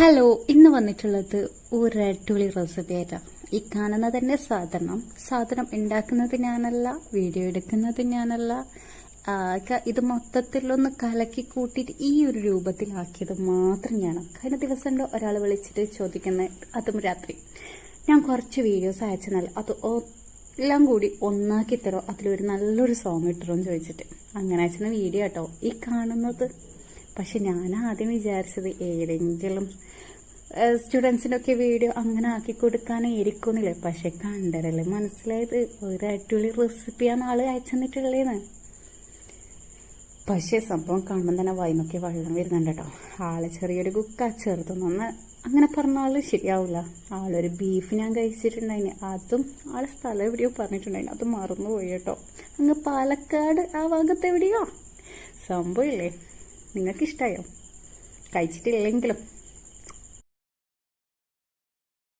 Hello ഇന്ന് വന്നിട്ടുള്ളത് ഒരു അടിപൊളി റെസിപ്പി ആയിട്ടാണ് ഈ കാണുന്ന തന്നെ സാധനം. സാധനം ഉണ്ടാക്കുന്നത് ഞാനല്ല വീഡിയോ എടുക്കുന്നത് ഞാനല്ല. ഇത് മൊത്തത്തിലൊന്ന് കലക്കി കൂട്ടിയിട്ട് ഈ ഒരു രൂപത്തിലാക്കിയത് മാത്രം ഞാനാണ് കഴിഞ്ഞ ദിവസം ഒരാൾ വിളിച്ചിട്ട് ചോദിക്കുന്നത് അതും രാത്രി. ഞാൻ കുറച്ച് വീഡിയോസ് അയച്ചെന്നാൽ അത് എല്ലാം കൂടി ഒന്നാക്കി തരോ അതിലൊരു നല്ലൊരു സോങ് ഇട്ടറോ ചോദിച്ചിട്ട്. അങ്ങനെ അയച്ചെന്ന വീഡിയോ കേട്ടോ ഈ കാണുന്നത് പക്ഷെ ഞാൻ ആദ്യം വിചാരിച്ചത് ഏതെങ്കിലും സ്റ്റുഡൻസിനൊക്കെ വീഡിയോ അങ്ങനെ ആക്കി കൊടുക്കാനേ ഇരിക്കുന്നില്ലേ പക്ഷെ കണ്ടരല്ലേ? മനസ്സിലായത് ഒരു അടിപൊളി റെസിപ്പിയാണ് ആൾ അയച്ചെന്നിട്ടുള്ളതെന്ന് പക്ഷേ സംഭവം കാണുമ്പോൾ തന്നെ വൈമൊക്കെ വെള്ളം വരുന്നുണ്ട് കേട്ടോ ആൾ ചെറിയൊരു കുക്ക ചെറുതൊന്നും അങ്ങനെ പറഞ്ഞാൽ ശരിയാവില്ല ആളൊരു ബീഫ് ഞാൻ കഴിച്ചിട്ടുണ്ടായിന്. അതും ആൾ സ്ഥലം എവിടെയോ പറഞ്ഞിട്ടുണ്ടായിന്. അത് മറന്നുപോയി കേട്ടോ. അങ്ങ് പാലക്കാട് ആ ഭാഗത്ത് എവിടെയോ സംഭവമില്ലേ നിങ്ങൾക്ക് ഇഷ്ടമായോ കഴിച്ചിട്ടില്ലെങ്കിലും.